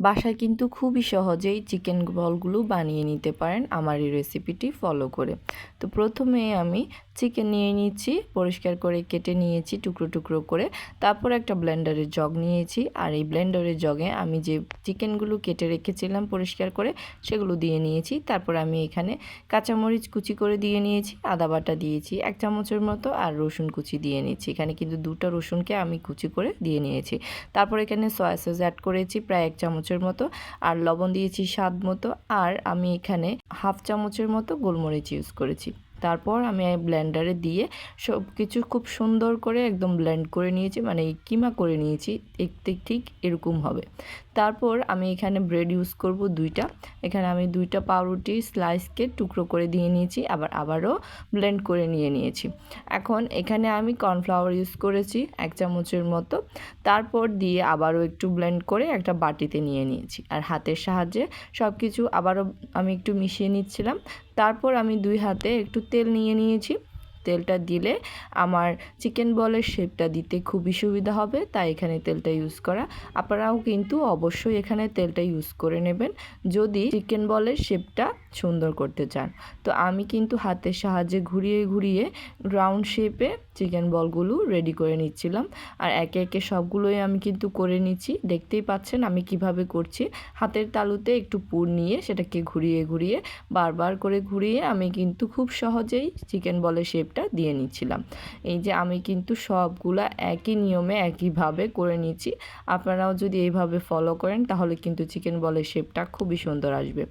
বাসায় কিন্তু খুবই সহজেই চিকেন বলগুলো বানিয়ে নিতে পারেন। আমার এই রেসিপিটি ফলো করে। তো প্রথমে আমি চিকেন নিয়ে নিয়েছি পরিষ্কার করে কেটে নিয়েছি টুকরো টুকরো করে। তারপর একটা ব্লেন্ডারের জগ নিয়েছি আর এই ব্লেন্ডারের জগে আমি যে চিকেনগুলো কেটে রেখেছিলাম পরিষ্কার করে, সেগুলো দিয়ে নিয়েছি। তারপর আমি এখানে কাঁচামরিচ কুচি করে দিয়ে নিয়েছি, আদা বাটা দিয়েছি, এক চামচের মতো আর রসুন কুচি দিয়ে নিয়েছি এখানে কিন্তু দুটো রসুনকে আমি কুচি করে দিয়ে নিয়েছি। তারপর এখানে সয়া সস অ্যাড করেছি প্রায় এক চামচের মতো আর লবণ দিয়েছি স্বাদ মতো। আর আমি এখানে হাফ চামচের মতো গোলমরিচ ইউজ করেছি। তারপর আমি ব্লেন্ডারে দিয়ে সব কিছু খুব সুন্দর করে একদম ব্লেন্ড করে নিয়েছি মানে কিমা করে নিয়েছি দেখতে ঠিক এরকম হবে। তারপর আমি এখানে ব্রেড ইউজ করব দুইটা। এখানে আমি দুইটা পাউরুটি স্লাইসকে টুকরো করে দিয়ে নিয়েছি, আবার, আবারও ব্লেন্ড করে নিয়ে নিয়েছি। এখন এখানে আমি কর্নফ্লাওয়ার ইউজ করেছি এক চামচের মতো। তারপর দিয়ে আবারও একটু ব্লেন্ড করে একটা বাটিতে নিয়ে নিয়েছি। আর হাতের সাহায্যে সব কিছু আবারও আমি একটু মিশিয়ে নিচ্ছিলাম। তারপর আমি দুই হাতে একটু তেল নিয়ে নিয়েছি। তেলটা দিলে আমার চিকেন বলের শেপটা দিতে খুবই সুবিধা হবে, তাই এখানে তেলটা ইউজ করা। আপনারাও কিন্তু অবশ্যই এখানে তেলটা ইউজ করে নেবেন। যদি চিকেন বলের শেপটা সুন্দর করতে চান। তো আমি কিন্তু হাতের সাহায্যে ঘুরিয়ে ঘুরিয়ে রাউন্ড শেপে চিকেন বলগুলো রেডি করে নিচ্ছিলাম। আর একে একে সবগুলোই আমি কিন্তু করে নিচ্ছি। দেখতেই পাচ্ছেন আমি কীভাবে করছি। হাতের তালুতে একটু পুর নিয়ে সেটাকে ঘুরিয়ে ঘুরিয়ে, বারবার করে ঘুরিয়ে আমি কিন্তু খুব সহজেই চিকেন বলের শেপটা দিয়ে নিচ্ছিলাম। এই যে আমি কিন্তু সবগুলা একই নিয়মে একইভাবে করে নিচ্ছি। আপনারাও যদি এইভাবে ফলো করেন তাহলে কিন্তু চিকেন বলের শেপটা খুবই সুন্দর আসবে।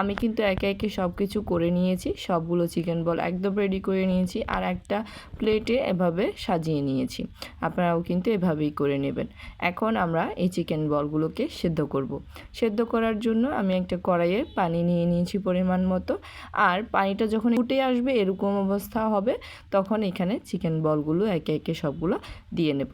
আমি কিন্তু একে একে সব কিছু করে নিয়েছি, সবগুলো চিকেন বল একদম রেডি করে নিয়েছি আর একটা প্লেটে এভাবে সাজিয়ে নিয়েছি। আপনারাও কিন্তু এভাবেই করে নেবেন। এখন আমরা এই চিকেন বলগুলোকে সেদ্ধ করব। সেদ্ধ করার জন্য আমি একটা কড়াইয়ে পানি নিয়ে নিয়েছি পরিমাণ মতো। আর পানিটা যখন ফুটে আসবে এরকম অবস্থা হবে, তখন এখানে চিকেন বলগুলো একে একে সবগুলো দিয়ে নেব।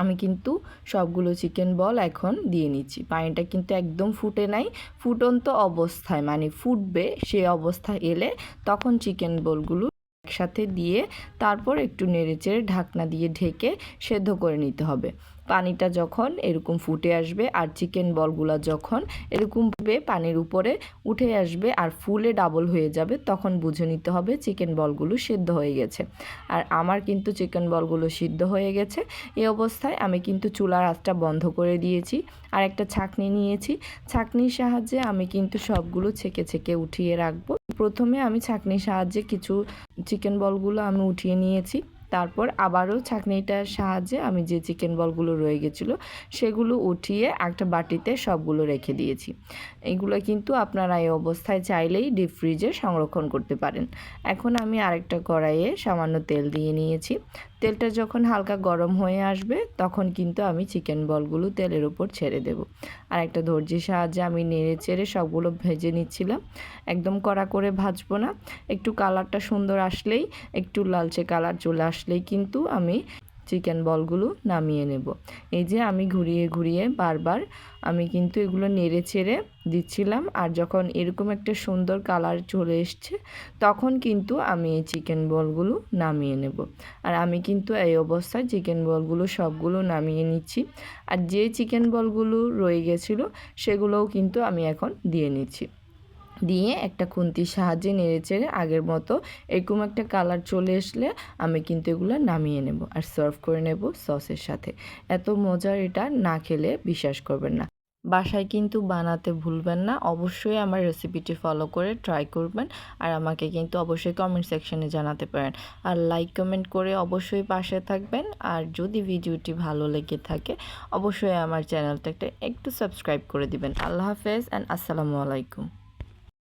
আমি কিন্তু সবগুলো চিকেন বল এখন দিয়ে নিচ্ছি। পানিটা কিন্তু একদম ফুটে নাই, ফুটন্ত অবস্থায় মানে ফুটবে সে অবস্থা এলে তখন চিকেন বলগুলো একসাথে দিয়ে তারপর একটু নেড়েচেড়ে ঢাকনা দিয়ে ঢেকে সেদ্ধ করে নিতে হবে। পানিটা যখন এরকম ফুটে আসবে আর চিকেন বলগুলো যখন এরকমভাবে পানির উপরে উঠে আসবে আর ফুলে ডাবল হয়ে যাবে, তখন বুঝে নিতে হবে চিকেন বলগুলো সিদ্ধ হয়ে গেছে। আর আমার কিন্তু চিকেন বলগুলো সিদ্ধ হয়ে গেছে। এই অবস্থায় আমি কিন্তু চুলার আঁচটা বন্ধ করে দিয়েছি আর একটা ছাকনি নিয়েছি। ছাকনির সাহায্যে আমি কিন্তু সবগুলো ছেঁকে ছেঁকে উঠিয়ে রাখব। প্রথমে আমি ছাকনির সাহায্যে কিছু চিকেন বলগুলো আমি উঠিয়ে নিয়েছি। তারপর আবারও ছাঁকনিটার সাহায্যে আমি যে চিকেন বলগুলো রয়ে গেছিল, সেগুলো উঠিয়ে একটা বাটিতে সবগুলো রেখে দিয়েছি। এগুলো কিন্তু আপনারা এই অবস্থায় চাইলেই ডিপ ফ্রিজে সংরক্ষণ করতে পারেন। এখন আমি আরেকটা কড়াইয়ে সামান্য তেল দিয়ে নিয়েছি। তেলটা যখন হালকা গরম হয়ে আসবে, তখন কিন্তু আমি চিকেন বলগুলো তেলের উপর ছেড়ে দেব। আর একটা ধৈর্যের সাহায্যে আমি নেড়ে চেড়ে সবগুলো ভেজে নিচ্ছিলাম। একদম কড়া করে ভাজবো না। একটু কালারটা সুন্দর আসলেই একটু লালচে কালার চলে আসলেই কিন্তু আমি চিকেন বলগুলো নামিয়ে নেব। এই যে আমি ঘুরিয়ে ঘুরিয়ে বারবার আমি কিন্তু এগুলো নেড়ে ছেড়ে দিচ্ছিলাম আর যখন এরকম একটা সুন্দর কালার চলে এসছে তখন কিন্তু আমি এই চিকেন বলগুলো নামিয়ে নেব। আর আমি কিন্তু এই অবস্থায় চিকেন বলগুলো সবগুলো নামিয়ে নিচ্ছি আর যে চিকেন বলগুলো রয়ে গেছিল সেগুলোও কিন্তু আমি এখন দিয়ে নিচ্ছি। দিয়ে একটা খুন্তির সাহায্যে নেড়ে চেড়ে আগের মতো এরকম একটা কালার চলে আসলে আমি কিন্তু এগুলো নামিয়ে নেব আর সার্ভ করে নেব সসের সাথে। এত মজার এটা না খেলে বিশ্বাস করবেন না। বাসায় কিন্তু বানাতে ভুলবেন না, অবশ্যই আমার রেসিপিটি ফলো করে ট্রাই করবেন আর আমাকে কিন্তু অবশ্যই কমেন্ট সেকশনে জানাতে পারেন। আর লাইক কমেন্ট করে অবশ্যই পাশে থাকবেন আর যদি ভিডিওটি ভালো লেগে থাকে, অবশ্যই আমার চ্যানেলটা একটু সাবস্ক্রাইব করে দিবেন। আল্লাহ হাফেজ অ্যান্ড আসসালামু আলাইকুম।